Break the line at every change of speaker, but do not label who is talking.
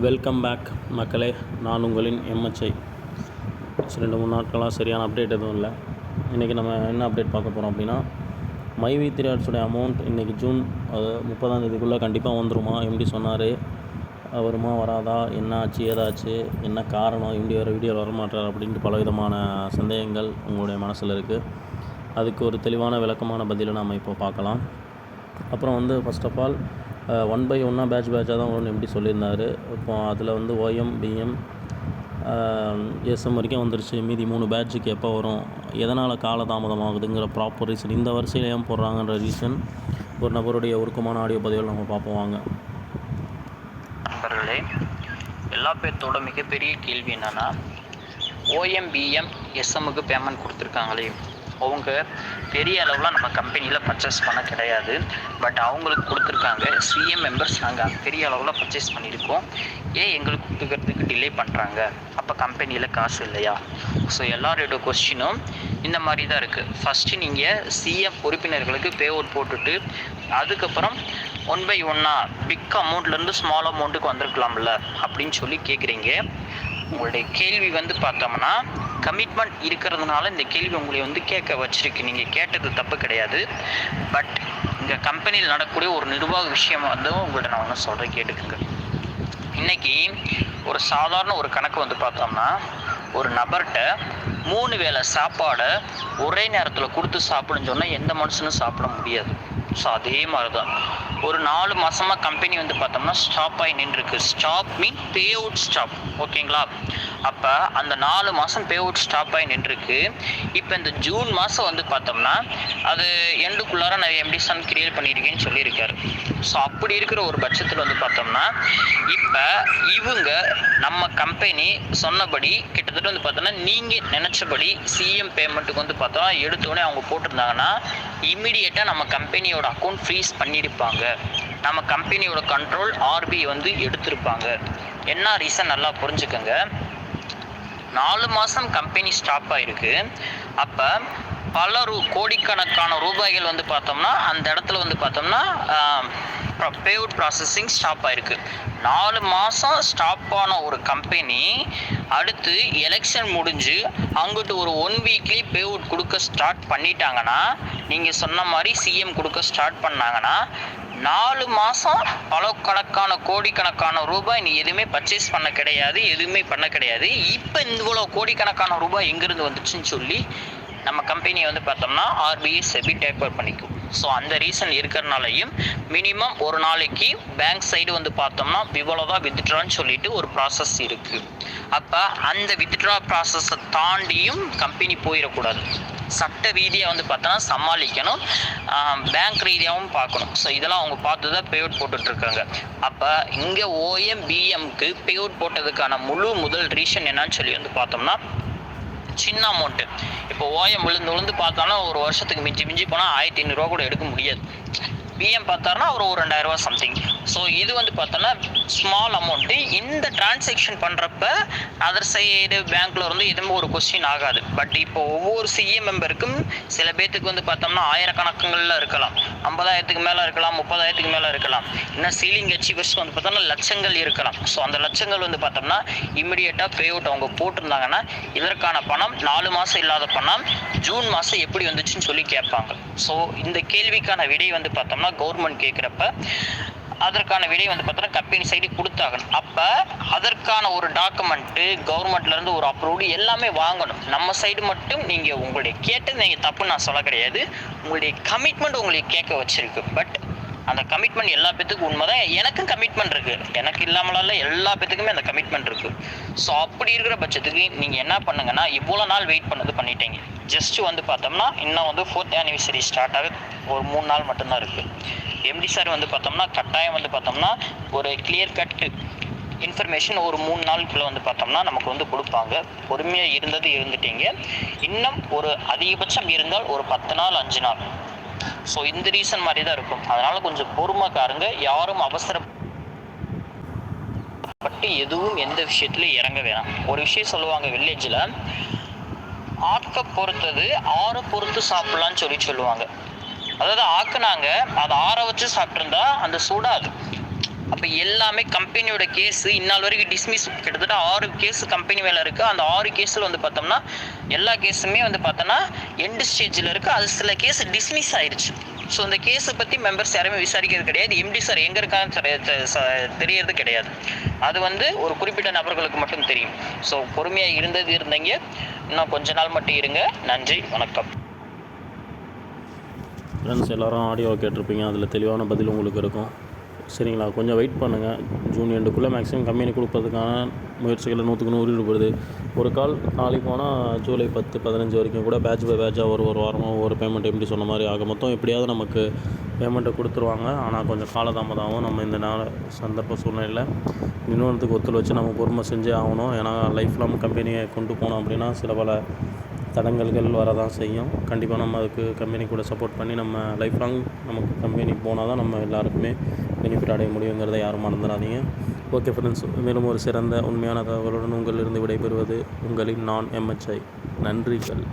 Welcome back மக்களே. நான் உங்களின் எம்எச்ஐ ரெண்டு மூணு நாட்களாக சரியான அப்டேட் எதுவும் இல்லை. இன்றைக்கி நம்ம என்ன அப்டேட் பார்க்க போகிறோம் அப்படின்னா மைவி த்ரீ அமௌண்ட் இன்றைக்கி ஜூன் அது முப்பதாம் தேதிக்குள்ளே கண்டிப்பாக வந்துருமா? எப்படி சொன்னார். வருமா வராதா? என்ன ஆச்சு ஏதாச்சு? என்ன காரணம்? இப்படி வர வீடியோ வரமாட்டார் அப்படின்ட்டு பலவிதமான சந்தேகங்கள் உங்களுடைய மனசில் இருக்குது அதுக்கு ஒரு தெளிவான விளக்கமான பதிலை நாம் இப்போ பார்க்கலாம். அப்புறம் வந்து first of all one by ஒன்னாக பேட்ச் பேட்சாக தான் வரும்னு எப்படி சொல்லியிருந்தார். இப்போ அதில் வந்து ஓஎம் பிஎம் எஸ்எம் வரைக்கும் வந்துருச்சு. மீதி மூணு பேட்சுக்கு எப்போ வரும்? எதனால் காலதாமதமாகுதுங்கிற ப்ராப்பர் ரீசன் இந்த வரிசையில் ஏன் போடுறாங்கன்ற ரீசன் ஒரு நபருடைய உருக்கமான ஆடியோ பதிவில் நம்ம பார்ப்போம் வாங்க.
நண்பர்களே எல்லா பேர்த்தோட மிகப்பெரிய கேள்வி என்னன்னா ஓஎம்பிஎம் எஸ்எம்முக்கு பேமெண்ட் கொடுத்துருக்காங்களே. அவங்க பெரிய அளவில் நம்ம கம்பெனியில் பர்ச்சேஸ் பண்ண கிடையாது. பட் அவங்களுக்கு கொடுத்துருக்காங்க சிஎம் மெம்பர்ஸ் நாங்கள் பெரிய அளவில் பர்ச்சேஸ் பண்ணியிருக்கோம். ஏன் எங்களுக்கு கொடுத்துக்கிறதுக்கு டிலே பண்ணுறாங்க அப்போ கம்பெனியில் காசு இல்லையா? ஸோ எல்லாரோட கொஸ்டினும் இந்த மாதிரி தான் இருக்குது ஃபஸ்ட்டு நீங்கள் சிஎம் உறுப்பினர்களுக்கு பே அவுட் போட்டுட்டு அதுக்கப்புறம் ஒன் பை ஒன்னாக பிக் அமௌண்ட்லேருந்து ஸ்மால் அமௌண்ட்டுக்கு வந்திருக்கலாம்ல அப்படின்னு சொல்லி கேட்குறீங்க உங்களுடைய கேள்வி வந்து பார்த்தோம்னா கமிட்மெண்ட் இருக்கிறதுனால இந்த கேள்வி உங்களை வந்து கேட்க வச்சிருக்கு. நீங்கள் கேட்டது தப்பு கிடையாது. பட் இங்கே கம்பெனியில் நடக்கக்கூடிய ஒரு நிர்வாக விஷயம் வந்து உங்கள்கிட்ட நான் ஒன்று சொல்கிறேன் கேட்டுக்குங்க. இன்னைக்கு ஒரு சாதாரண ஒரு கணக்கு வந்து பார்த்தோம்னா ஒரு நபர்கிட்ட மூணு வேளை சாப்பாடை ஒரே நேரத்தில் கொடுத்து சாப்பிடுன்னு சொன்னால் எந்த மனுஷனும் சாப்பிட முடியாது. ஸோ அதே மாதிரி தான் ஒரு நாலு மாசமா கம்பெனி வந்து பார்த்தோம்னா ஸ்டாப் ஆகி நின்றுருக்கு. Stop mean pay out stop ஓகேங்களா அப்போ அந்த நாலு மாதம் பே அவுட் ஸ்டாப் ஆகி நின்றுருக்கு. இப்போ இந்த ஜூன் மாதம் வந்து பார்த்தோம்னா அது எண்டுக்குள்ளார நான் எம்டி சன் கிரியேட் பண்ணியிருக்கேன்னு சொல்லியிருக்காரு. ஸோ அப்படி இருக்கிற ஒரு பட்சத்தில் வந்து பார்த்தோம்னா இப்போ இவங்க நம்ம கம்பெனி சொன்னபடி கிட்டத்தட்ட வந்து பார்த்தோம்னா நீங்கள் நினச்சபடி சிஎம் பேமெண்ட்டுக்கு வந்து பார்த்தோம்னா எடுத்தோடனே அவங்க போட்டிருந்தாங்கன்னா இம்மிடியேட்டாக நம்ம கம்பெனியோட அக்கௌண்ட் ஃப்ரீஸ் பண்ணியிருப்பாங்க நம்ம கம்பெனியோட கண்ட்ரோல் ஆர்பிஐ வந்து எடுத்திருப்பாங்க. என்ன ரீசன் நல்லா புரிஞ்சுக்கோங்க. நாலு மாதம் கம்பெனி ஸ்டாப் ஆயிருக்கு. அப்போ பல ரூ கோடிக்கணக்கான ரூபாய்கள் வந்து பார்த்தோம்னா அந்த இடத்துல வந்து பார்த்தோம்னா பேவுட் ப்ராசஸிங் ஸ்டாப் ஆயிருக்கு. நாலு மாதம் ஸ்டாப் ஆன ஒரு கம்பெனி அடுத்து எலெக்ஷன் முடிஞ்சு அங்கிட்டு ஒரு ஒன் வீக்லி பேவுட் கொடுக்க ஸ்டார்ட் பண்ணிட்டாங்கன்னா நீங்கள் சொன்ன மாதிரி சிஎம் கொடுக்க ஸ்டார்ட் பண்ணாங்கன்னா நாலு மாதம் பல கணக்கான கோடிக்கணக்கான ரூபாய் நீ எதுவுமே பர்ச்சேஸ் பண்ண கிடையாது எதுவுமே பண்ண கிடையாது. இப்போ இவ்வளோ கோடிக்கணக்கான ரூபாய் எங்கேருந்து வந்துச்சுன்னு சொல்லி நம்ம கம்பெனியை வந்து பார்த்தோம்னா ஆர்பிஐ செபி டேப்பர் பண்ணிக்கும். ஸோ அந்த ரீசன் இருக்கிறனாலையும் மினிமம் ஒரு நாளைக்கு பேங்க் சைடு வந்து பார்த்தோம்னா இவ்வளோ தான் வித்ட்ரான்னு சொல்லிட்டு ஒரு ப்ராசஸ் இருக்குது அப்போ அந்த வித்ட்ரா ப்ராசஸை தாண்டியும் கம்பெனி போயிடக்கூடாது. சட்ட ரீதியாக வந்து பார்த்தோன்னா சமாளிக்கணும். பேங்க் ரீதியாகவும் பார்க்கணும். ஸோ இதெல்லாம் அவங்க பார்த்து தான் பேவுட் போட்டுட்ருக்காங்க. அப்போ இங்கே ஓஎம் பிஎம்க்கு பேவுட் போட்டதுக்கான முழு முதல் ரீசன் என்னன்னு சொல்லி வந்து பார்த்தோம்னா சின்ன அமௌண்ட்டு இப்போ ஓஎம் விழுந்து விழுந்து பார்த்தோம்னா ஒரு வருஷத்துக்கு மிஞ்சி மிஞ்சி போனால் ஆயிரத்தி ஐநூறுரூவா கூட எடுக்க முடியாது. பிஎம் பார்த்தாருன்னா ஒரு ஒரு ரெண்டாயிரரூவா சம்திங் ஸோ இது வந்து பார்த்தோன்னா ஸ்மால் அமௌண்ட்டு இந்த டிரான்சாக்ஷன் பண்ணுறப்ப அதர் சைடு பேங்க்கில் இருந்து எதுவுமே ஒரு கொஸ்டின் ஆகாது. பட் இப்போ ஒவ்வொரு சிஏ மெம்பருக்கும் சில பேர்த்துக்கு வந்து பார்த்தோம்னா ஆயிரக்கணக்குகளில் இருக்கலாம். ஐம்பதாயிரத்துக்கு மேலே இருக்கலாம் முப்பதாயிரத்துக்கு மேலே இருக்கலாம். இன்னும் சீலிங் அச்சீவர்ஸ் வந்து பார்த்தோம்னா லட்சங்கள் இருக்கலாம். ஸோ அந்த லட்சங்கள் வந்து பார்த்தோம்னா இமிடியேட்டாக பே அவுட் அவங்க போட்டிருந்தாங்கன்னா இதற்கான பணம் நாலு மாதம் இல்லாத பணம் ஜூன் மாதம் எப்படி வந்துச்சுன்னு சொல்லி கேட்பாங்க. ஸோ இந்த கேள்விக்கான விடை வந்து பார்த்தோம்னா கவர்மெண்ட் கேட்குறப்ப அதற்கான விடை வந்து பார்த்தோன்னா கம்பெனி சைடு கொடுத்தாகணும். அப்போ அதற்கான ஒரு டாக்குமெண்ட்டு கவர்மெண்ட்லேருந்து ஒரு அப்ரூவ்டு எல்லாமே வாங்கணும். நம்ம சைடு மட்டும் நீங்கள் உங்களுடைய கேட்டது நீங்கள் தப்புன்னு நான் சொல்ல கிடையாது. உங்களுடைய கமிட்மெண்ட் உங்களுக்கு கேட்க வச்சிருக்கு. பட் அந்த கமிட்மெண்ட் எல்லா பேத்துக்கும் உண்மைதான். எனக்கும் கமிட்மெண்ட் இருக்கு. எனக்கு இல்லாமலால எல்லா பேத்துக்குமே அந்த கமிட்மெண்ட் இருக்கு. ஸோ அப்படி இருக்கிற பட்சத்துக்கு நீங்க என்ன பண்ணுங்கன்னா இவ்வளோ நாள் வெயிட் பண்ணது பண்ணிட்டீங்க. ஜஸ்ட் வந்து பார்த்தோம்னா இன்னும் வந்து ஃபோர்த் ஆனிவர்சரி ஸ்டார்ட் ஆக ஒரு மூணு நாள் மட்டும்தான் இருக்கு. எம்டி சார் வந்து பார்த்தோம்னா கட்டாயம் வந்து பார்த்தோம்னா ஒரு கிளியர் கட் இன்ஃபர்மேஷன் ஒரு மூணு நாளுக்குள்ளே வந்து பார்த்தோம்னா நமக்கு வந்து கொடுப்பாங்க. பொறுமையாக இருந்தது இருந்துட்டீங்க. இன்னும் ஒரு அதிகபட்சம் இருந்தால் ஒரு பத்து நாள் அஞ்சு நாள். ஸோ இந்த ரீசன் மாதிரி தான் இருக்கும். அதனால கொஞ்சம் பொறுமைக்காருங்க யாரும் அவசரப்பட்டு எதுவும் எந்த விஷயத்துலையும் இறங்க வேணாம். ஒரு விஷயம் சொல்லுவாங்க வில்லேஜில் ஆக்க பொறுத்தது ஆற பொறுத்து சாப்பிடலாம்னு சொல்லி சொல்லுவாங்க. அதாவது ஆக்குனாங்க அதை ஆற வச்சு சாப்பிட்ருந்தா அந்த சூடாது. அப்போ எல்லாமே கம்பெனியோட கேஸ் இந்நாள் வரைக்கும் டிஸ்மிஸ் கிட்டத்தட்ட ஆறு கேஸ் கம்பெனி மேலே இருக்குது அந்த ஆறு கேஸில் வந்து பார்த்தோம்னா எல்லா கேஸுமே வந்து பார்த்தோன்னா எண்டு ஸ்டேஜில் இருக்குது அது சில கேஸ் டிஸ்மிஸ் ஆயிடுச்சு ஸோ இந்த கேஸை பற்றி மெம்பர்ஸ் யாருமே விசாரிக்கிறது கிடையாது. எம்டி சார் எங்கே இருக்கான்னு தெரிய- தெரியறது கிடையாது. அது வந்து ஒரு குறிப்பிட்ட நபர்களுக்கு மட்டும் தெரியும். ஸோ பொறுமையாக இருந்தது இருந்தீங்க. இன்னும் கொஞ்ச நாள் மட்டும் இருங்க. நன்றி. வணக்கம்.
ஃப்ரெண்ட்ஸ் எல்லாரும் ஆடியோ கேட்டிருப்பீங்க. அதில் தெளிவான பதில் உங்களுக்கு இருக்கும். சரிங்களா? கொஞ்சம் வெயிட் பண்ணுங்கள் ஜூன் எண்டுக்குள்ளே மேக்ஸிமம் கம்பெனி கொடுப்பதுக்கான முயற்சிகளை நூற்றுக்கு நூறு ஈடுபடுது. ஒரு கால் நாளைக்கு போனால் ஜூலை பத்து பதினஞ்சு வரைக்கும் கூட பேட்ச் பை பேட்சாக ஒரு ஒரு வாரமாக ஒரு பேமெண்ட் எப்படி சொன்ன மாதிரி ஆக மொத்தம் எப்படியாவது நமக்கு பேமெண்ட்டை கொடுத்துருவாங்க. ஆனால் கொஞ்சம் காலதாமதம் ஆகும் நம்ம இந்த நாள் சந்தர்ப்ப சூழ்நிலையில் நிறுவனத்துக்கு ஒத்துழைச்சு வச்சு நம்ம பொறுமை செஞ்சே ஆகணும். ஏன்னா லைஃப் லாங் கம்பெனியை கொண்டு போனோம் அப்படின்னா சில பல தடங்கல்கள் வரதான் செய்யும். கண்டிப்பாக நம்ம அதுக்கு கம்பெனி கூட சப்போர்ட் பண்ணி நம்ம லைஃப் லாங் நமக்கு கம்பெனி போனால் தான் நம்ம எல்லாருக்குமே பெனிஃபிட் அடைய முடியுங்கிறத யாரும் மறந்துடாதீங்க. ஓகே ஃப்ரெண்ட்ஸ் மேலும் ஒரு சிறந்த உண்மையான தகவலுடன் உங்களிலிருந்து விடைபெறுவது உங்களின் நான் எம்எச்ஐ நன்றிகள்.